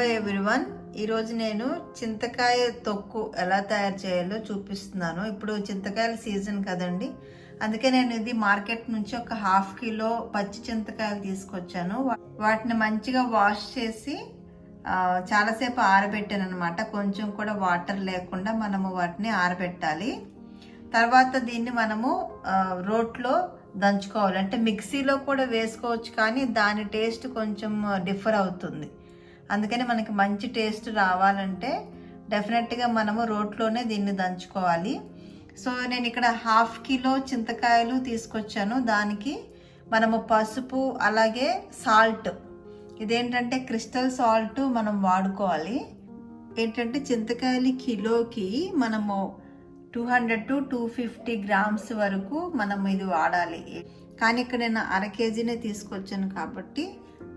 Hello everyone ఈరోజు నేను చింతకాయ తొక్కు ఎలా తయారు చేయాలో చూపిస్తున్నాను. ఇప్పుడు చింతకాయల సీజన్ కదండి. అందుకే నేను ఇది మార్కెట్ నుంచి ఒక హాఫ్ కిలో పచ్చి చింతకాయలు తీసుకొచ్చాను. వాటిని మంచిగా వాష్ చేసి చాలాసేపు ఆరబెట్టాను అనమాట కొంచెం కూడా వాటర్ లేకుండా మనము వాటిని ఆరబెట్టాలి. తర్వాత దీన్ని మనము రోట్లో దంచుకోవాలి. అంటే మిక్సీలో కూడా వేసుకోవచ్చు కానీ దాని టేస్ట్ కొంచెం డిఫర్ అవుతుంది. అందుకని మనకి మంచి టేస్ట్ రావాలంటే డెఫినెట్గా మనము రోట్లోనే దీన్ని దంచుకోవాలి. సో నేను ఇక్కడ హాఫ్ కిలో చింతకాయలు తీసుకొచ్చాను. దానికి మనము పసుపు అలాగే సాల్ట్. ఇదేంటంటే క్రిస్టల్ సాల్ట్ మనం వాడుకోవాలి. ఏంటంటే చింతకాయలు కిలోకి మనము two hundred to two fifty grams వరకు మనం ఇది వాడాలి. కానీ ఇక్కడ నేను అర కేజీనే తీసుకొచ్చాను కాబట్టి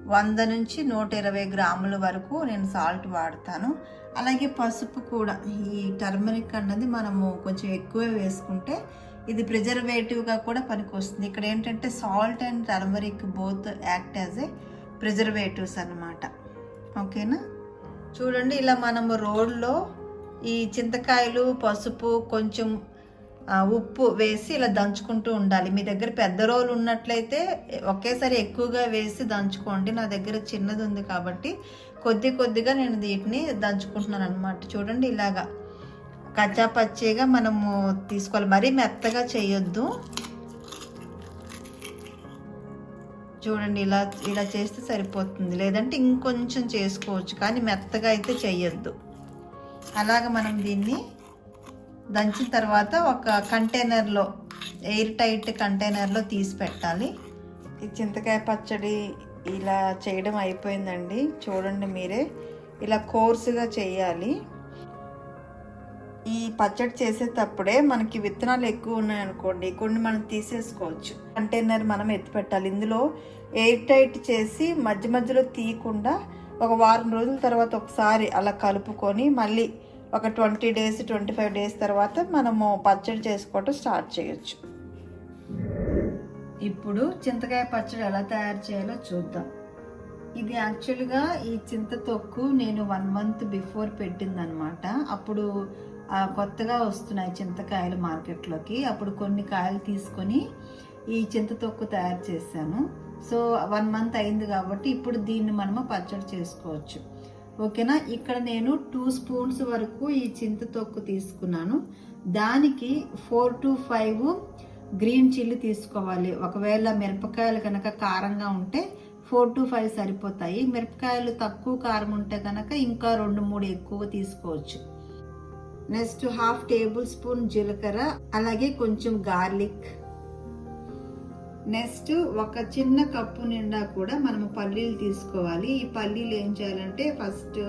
వంద నుంచి నూట ఇరవై గ్రాముల వరకు నేను సాల్ట్ వాడతాను. అలాగే పసుపు కూడా ఈ టర్మరిక్ అన్నది మనము కొంచెం ఎక్కువ వేసుకుంటే ఇది ప్రిజర్వేటివ్గా కూడా పనికొస్తుంది. ఇక్కడ ఏంటంటే salt and turmeric both act as a preservatives అన్నమాట. ఓకేనా? చూడండి ఇలా మనము రోడ్లో ఈ చింతకాయలు పసుపు కొంచెం ఉప్పు వేసి ఇలా దంచుకుంటూ ఉండాలి. మీ దగ్గర పెద్ద రోలు ఉన్నట్లయితే ఒకేసారి ఎక్కువగా వేసి దంచుకోండి. నా దగ్గర చిన్నది ఉంది కాబట్టి కొద్ది కొద్దిగా నేను వీటిని దంచుకుంటున్నాను అనమాట చూడండి ఇలాగా కచ్చా పచ్చిగా మనము తీసుకోవాలి. మరీ మెత్తగా చేయొద్దు. చూడండి ఇలా ఇలా చేస్తే సరిపోతుంది. లేదంటే ఇంకొంచెం చేసుకోవచ్చు. కానీ మెత్తగా అయితే చేయొద్దు. అలాగ మనం దీన్ని దంచిన తర్వాత ఒక కంటైనర్లో ఎయిర్ టైట్ కంటైనర్లో తీసి పెట్టాలి. ఈ చింతకాయ పచ్చడి ఇలా చేయడం అయిపోయిందండి. చూడండి మీరే. ఇలా కోర్సుగా చేయాలి. ఈ పచ్చడి చేసేటప్పుడే మనకి విత్తనాలు ఎక్కువ ఉన్నాయనుకోండి కొన్ని మనం తీసేసుకోవచ్చు. కంటైనర్ మనం ఎత్తి పెట్టాలి. ఇందులో ఎయిర్ టైట్ చేసి మధ్య మధ్యలో తీయకుండా ఒక వారం రోజుల తర్వాత ఒకసారి అలా కలుపుకొని మళ్ళీ ఒక twenty days twenty five days తర్వాత మనము పచ్చడి చేసుకోవటం స్టార్ట్ చేయొచ్చు. ఇప్పుడు చింతకాయ పచ్చడి ఎలా తయారు చేయాలో చూద్దాం. ఇది యాక్చువల్గా ఈ చింత తొక్కు నేను వన్ మంత్ బిఫోర్ పెట్టిందనమాట. అప్పుడు కొత్తగా వస్తున్నాయి చింతకాయలు మార్కెట్లోకి. అప్పుడు కొన్ని కాయలు తీసుకొని ఈ చింత తొక్కు తయారు చేశాను. సో వన్ మంత్ అయింది కాబట్టి ఇప్పుడు దీన్ని మనము పచ్చడి చేసుకోవచ్చు. ఓకేనా? ఇక్కడ నేను టూ స్పూన్స్ వరకు ఈ చింత తొక్కు తీసుకున్నాను. దానికి four to five green chilli తీసుకోవాలి. ఒకవేళ మిరపకాయలు కనుక కారంగా ఉంటే ఫోర్ టు ఫైవ్ సరిపోతాయి. మిరపకాయలు తక్కువ కారం ఉంటే కనుక ఇంకా రెండు మూడు ఎక్కువ తీసుకోవచ్చు. నెక్స్ట్ హాఫ్ టేబుల్ స్పూన్ జీలకర్ర అలాగే కొంచెం గార్లిక్ నెక్స్ట్ ఒక చిన్న కప్పు నిండా కూడా మనము పల్లీలు తీసుకోవాలి. ఈ పల్లీలు ఏం చేయాలంటే ఫస్ట్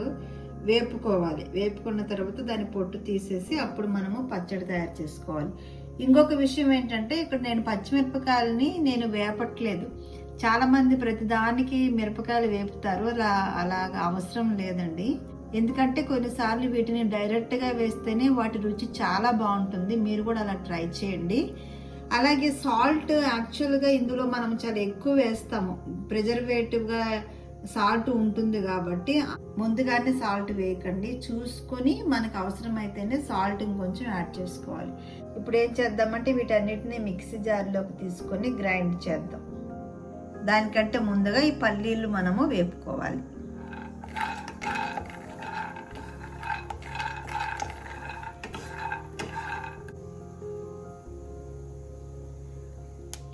వేపుకోవాలి. వేపుకున్న తర్వాత దాని పొట్టు తీసేసి అప్పుడు మనము పచ్చడి తయారు చేసుకోవాలి. ఇంకొక విషయం ఏంటంటే ఇక్కడ నేను పచ్చిమిరపకాయలని నేను వేపట్లేదు. చాలామంది ప్రతిదానికి మిరపకాయలు వేపుతారు. అలా అలాగా అవసరం లేదండి. ఎందుకంటే కొన్నిసార్లు వీటిని డైరెక్ట్గా వేస్తేనే వాటి రుచి చాలా బాగుంటుంది. మీరు కూడా అలా ట్రై చేయండి. అలాగే సాల్ట్ యాక్చువల్గా ఇందులో మనం చాలా ఎక్కువ వేస్తాము. ప్రిజర్వేటివ్గా సాల్ట్ ఉంటుంది కాబట్టి ముందుగానే సాల్ట్ వేయకండి. చూసుకొని మనకు అవసరమైతేనే సాల్ట్ ఇంకొంచెం యాడ్ చేసుకోవాలి. ఇప్పుడు ఏం చేద్దామంటే వీటన్నిటిని మిక్సీ జార్లోకి తీసుకొని గ్రైండ్ చేద్దాం. దానికంటే ముందుగా ఈ పల్లీలు మనము వేపుకోవాలి.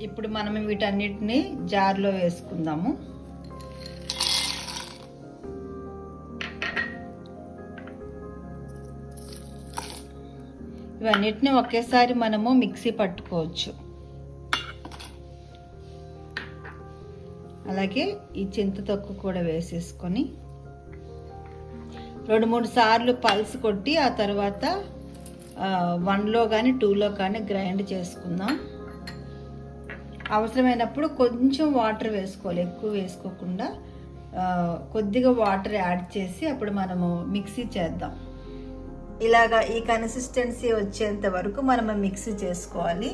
ఇప్పుడు మనం వీటన్నిటిని జార్లో వేసుకుందాము. ఇవన్నిటిని ఒకేసారి మనము మిక్సీ పట్టుకోవచ్చు. అలాగే ఈ చింత తొక్కు కూడా వేసేసుకొని రెండు మూడు సార్లు పల్స్ కొట్టి ఆ తర్వాత వన్లో కానీ టూలో కానీ గ్రైండ్ చేసుకుందాం. అవసరమైనప్పుడు కొంచెం వాటర్ వేసుకోవాలి. ఎక్కువ వేసుకోకుండా కొద్దిగా వాటర్ యాడ్ చేసి అప్పుడు మనము మిక్సీ చేద్దాం. ఇలాగా ఈ కన్సిస్టెన్సీ వచ్చేంత వరకు మనము మిక్సీ చేసుకోవాలి.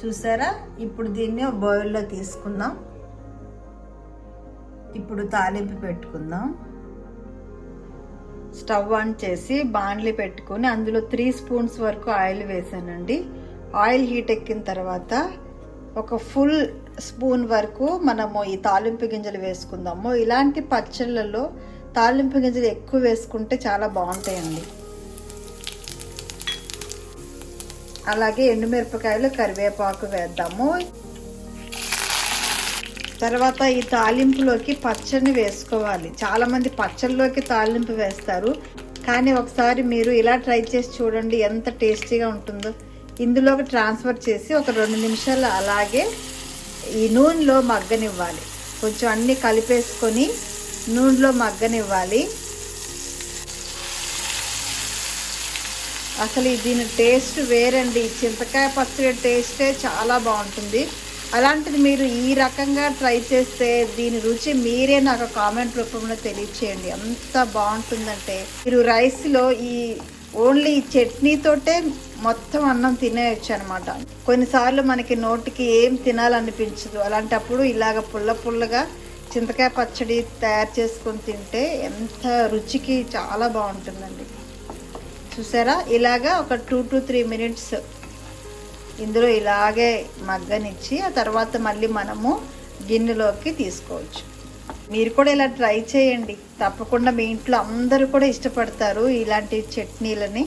చూసారా? ఇప్పుడు దీన్ని బౌల్లో తీసుకుందాం. ఇప్పుడు తాలింపు పెట్టుకుందాం. స్టవ్ ఆన్ చేసి బాండ్లీ పెట్టుకొని అందులో త్రీ స్పూన్స్ వరకు ఆయిల్ వేసానండి. ఆయిల్ హీట్ ఎక్కిన తర్వాత ఒక ఫుల్ స్పూన్ వరకు మనము ఈ తాలింపు గింజలు వేసుకుందాము. ఇలాంటి పచ్చళ్ళలో తాలింపు గింజలు ఎక్కువ వేసుకుంటే చాలా బాగుంటాయండి. అలాగే ఎండుమిరపకాయలు కరివేపాకు వేద్దాము. తర్వాత ఈ తాలింపులోకి పచ్చడిని వేసుకోవాలి. చాలామంది పచ్చళ్ళలోకి తాలింపు వేస్తారు. కానీ ఒకసారి మీరు ఇలా ట్రై చేసి చూడండి ఎంత టేస్టీగా ఉంటుందో. ఇందులోకి ట్రాన్స్ఫర్ చేసి ఒక రెండు నిమిషాలు అలాగే ఈ నూనెలో మగ్గనివ్వాలి. కొంచెం అన్నీ కలిపేసుకొని నూనెలో మగ్గనివ్వాలి. అసలు ఈ దీని టేస్ట్ వేరండి. చింతకాయ పచ్చడి టేస్టే చాలా బాగుంటుంది. అలాంటిది మీరు ఈ రకంగా ట్రై చేస్తే దీని రుచి మీరే నాకు కామెంట్ రూపంలో తెలియచేయండి. ఎంత బాగుంటుందంటే మీరు రైస్లో ఈ ఓన్లీ చట్నీతోటే మొత్తం అన్నం తినేయచ్చు అనమాట కొన్నిసార్లు మనకి నోటికి ఏం తినాలనిపించదు. అలాంటప్పుడు ఇలాగ పుల్ల పుల్లగా చింతకాయ పచ్చడి తయారు చేసుకొని తింటే ఎంత రుచికి చాలా బాగుంటుందండి. చూసారా? ఇలాగా ఒక టూ టు త్రీ మినిట్స్ ఇందులో ఇలాగే మగ్గనిచ్చి ఆ తర్వాత మళ్ళీ మనము గిన్నెలోకి తీసుకోవచ్చు. మీరు కూడా ఇలా ట్రై చేయండి. తప్పకుండా మీ ఇంట్లో అందరూ కూడా ఇష్టపడతారు ఇలాంటి చట్నీలని.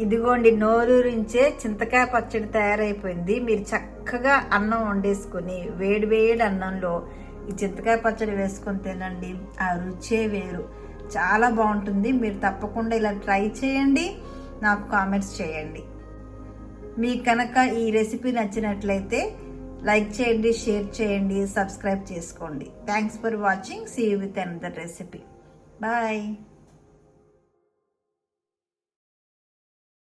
ఇదిగోండి నోరూరించే చింతకాయ పచ్చడి తయారైపోయింది. మీరు చక్కగా అన్నం వండేసుకొని వేడి వేడి అన్నంలో ఈ చింతకాయ పచ్చడి వేసుకొని తినండి. ఆ రుచే వేరు. చాలా బాగుంటుంది. మీరు తప్పకుండా ఇలా ట్రై చేయండి. నాకు కామెంట్స్ చేయండి. మీకు కనుక ఈ రెసిపీ నచ్చినట్లయితే లైక్ చేయండి షేర్ చేయండి సబ్స్క్రైబ్ చేసుకోండి. Thanks for watching see with another recipe bye